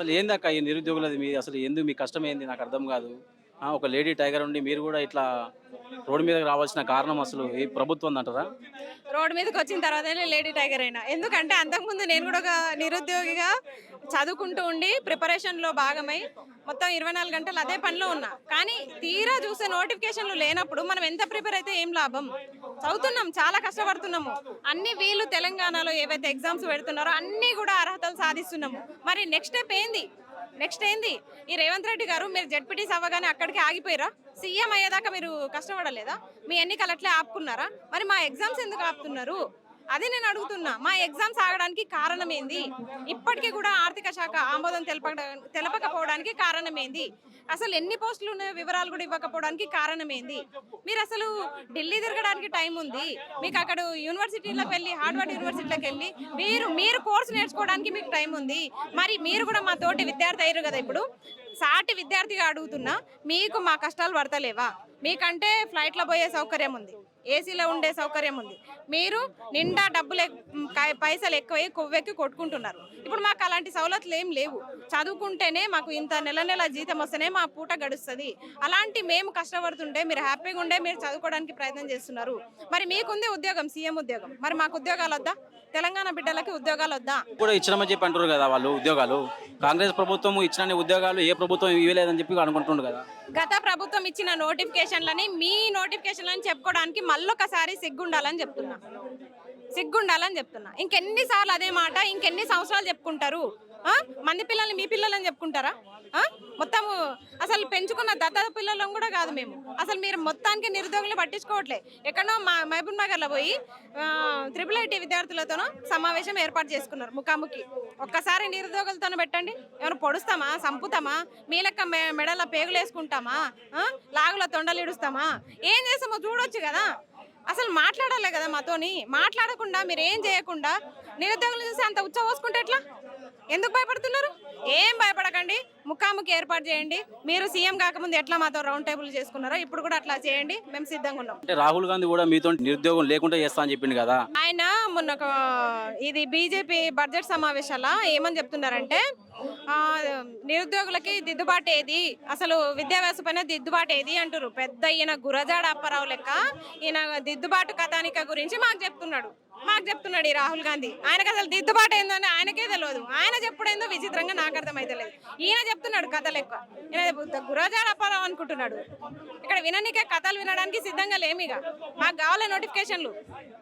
అసలు ఏందక్క ఈ నిరుద్యోగులది మీ అసలు ఎందుకు మీ కష్టం ఏంది? నాకు అర్థం కాదు. ఒక లేడీ టైగర్ ఉండి మీరు కూడా ఇట్లా రోడ్డు మీదకి రావాల్సిన కారణం అసలు ఈ ప్రభుత్వం అంటారా? రోడ్డు మీదకి వచ్చిన తర్వాత లేడీ టైగర్ అయినా. ఎందుకంటే అంతకుముందు నేను కూడా ఒక నిరుద్యోగిగా చదువుకుంటూ ఉండి ప్రిపరేషన్లో భాగమై మొత్తం ఇరవై నాలుగు గంటలు అదే పనిలో ఉన్నా. కానీ తీరా చూసే నోటిఫికేషన్లు లేనప్పుడు మనం ఎంత ప్రిపేర్ అయితే ఏం లాభం? చదువుతున్నాం చాలా కష్టపడుతున్నాము. అన్ని వీళ్ళు తెలంగాణలో ఏవైతే ఎగ్జామ్స్ పెడుతున్నారో అన్నీ కూడా అర్హతలు సాధిస్తున్నాము. మరి నెక్స్ట్ స్టెప్ ఏంది? నెక్స్ట్ ఏంది? ఈ రేవంత్ రెడ్డి గారు మీరు జడ్పీటీస్ అవ్వగానే అక్కడికి ఆగిపోయారా? సీఎం అయ్యేదాకా మీరు కష్టపడలేదా? మీ ఎన్నికలు అట్లే ఆపుకున్నారా? మరి మా ఎగ్జామ్స్ ఎందుకు ఆపుతున్నారు? అది నేను అడుగుతున్నా. మా ఎగ్జామ్స్ ఆగడానికి కారణం ఏంది ఇప్పటికీ కూడా ఆర్థిక శాఖ ఆమోదం తెలప తెలపకపోవడానికి కారణం ఏంది అసలు ఎన్ని పోస్టులు ఉన్నాయో వివరాలు కూడా ఇవ్వకపోవడానికి కారణం ఏంది మీరు అసలు ఢిల్లీ తిరగడానికి టైం ఉంది. మీకు అక్కడ యూనివర్సిటీలకు వెళ్ళి హార్డ్వర్డ్ యూనివర్సిటీలకు వెళ్ళి మీరు మీరు కోర్సు నేర్చుకోవడానికి మీకు టైం ఉంది. మరి మీరు కూడా మా తోటి విద్యార్థి అయ్యారు కదా ఇప్పుడు. సాటి విద్యార్థిగా అడుగుతున్నా మీకు మా కష్టాలు పడతలేవా? మీకంటే ఫ్లైట్లో పోయే సౌకర్యం ఉంది. ఏసీలో ఉండే సౌకర్యం ఉంది. మీరు నిండా డబ్బులు పైసలు ఎక్కువై కొవ్వెక్కి కొట్టుకుంటున్నారు. ఇప్పుడు మాకు అలాంటి సవలతులు ఏం లేవు. చదువుకుంటేనే మాకు ఇంత నెల నెల జీతం వస్తేనే మా పూట గడుస్తుంది. అలాంటి మేము కష్టపడుతుంటే మీరు హ్యాపీగా ఉండే మీరు చదువుకోవడానికి ప్రయత్నం చేస్తున్నారు. మరి మీకుంది ఉద్యోగం సీఎం ఉద్యోగం. మరి మాకు ఉద్యోగాలు వద్దా? తెలంగాణ బిడ్డలకి ఉద్యోగాలు వద్దా? కూడా ఇచ్చినామని చెప్పి అంటారు కదా వాళ్ళు ఉద్యోగాలు. కాంగ్రెస్ ప్రభుత్వం ఇచ్చిన ఉద్యోగాలు ఏ ప్రభుత్వం ఇవ్వలేదని చెప్పి అనుకుంటుండ్రు కదా. గత ప్రభుత్వం ఇచ్చిన నోటిఫికేషన్లని మీ నోటిఫికేషన్లని చెప్పుకోవడానికి మళ్ళొకసారి సిగ్గుండాలని చెప్తున్నా. సిగ్గుండాలని చెప్తున్నా. ఇంకెన్నిసార్లు అదే మాట ఇంకెన్ని సంవత్సరాలు చెప్పుకుంటారు? మంది పిల్లల్ని మీ పిల్లలని చెప్పుకుంటారా? మొత్తము అసలు పెంచుకున్న దత్త పిల్లలం కూడా కాదు మేము. అసలు మీరు మొత్తానికి నిరుద్యోగులు పట్టించుకోవట్లే. ఎక్కడో మా మహబూబ్ నగర్లో పోయి త్రిపుల్ ఐటీ విద్యార్థులతోనూ సమావేశం ఏర్పాటు చేసుకున్నారు ముఖాముఖి. ఒక్కసారి నిరుద్యోగులతో పెట్టండి. ఏమైనా పొడుస్తామా? సంపుతామా? మీ లెక్క మెడల పేగులు వేసుకుంటామా లాగుల తొండలు ఇడుస్తామా ఏం చేస్తామో చూడొచ్చు కదా. అసలు మాట్లాడాలి కదా మాతోని. మాట్లాడకుండా మీరు ఏం చేయకుండా నిరుద్యోగులు చూసి అంత ఉచ్చ పోసుకుంటే ఎట్లా? ఎందుకు భయపడుతున్నారు? ఏం భయపడకండి. ముఖాముఖి ఏర్పాటు చేయండి. మీరు సీఎం కాకముందు ఎట్లా మాతో రౌండ్ టేబుల్ చేసుకున్నారో ఇప్పుడు కూడా అట్లా చేయండి. మేము సిద్ధంగా ఉన్నాం. అంటే రాహుల్ గాంధీ కూడా మీతో నిరుద్యోగం లేకుండా చేస్తా అని చెప్పిండు కదా. ఆయన మొన్న ఒక ఇది బీజేపీ బడ్జెట్ సమావేశాల? ఏమని చెప్తున్నారంటే నిరుద్యోగులకి దిద్దుబాటు ఏది అసలు విద్యాభ్యాస పైన దిద్దుబాటు ఏది అంటారు పెద్ద ఈయన గురజాడ అప్పారావు లెక్క ఈయన దిద్దుబాటు కథానిక గురించి మాకు చెప్తున్నాడు. మాకు చెప్తున్నాడు ఈ రాహుల్ గాంధీ. ఆయనకు అసలు దిద్దుబాటు ఏందని ఆయనకే తెలియదు ఆయన చెప్పుడేందో విచిత్రంగా నాకు అర్థమైతలేదు. ఈయన చెప్తున్నాడు కథలు ఎక్కువ ఈయన గురజాడ అప్పారావు అనుకుంటున్నాడు. ఇక్కడ విననికే కథలు వినడానికి సిద్ధంగా లేమిగా. మాకు కావాలి నోటిఫికేషన్లు.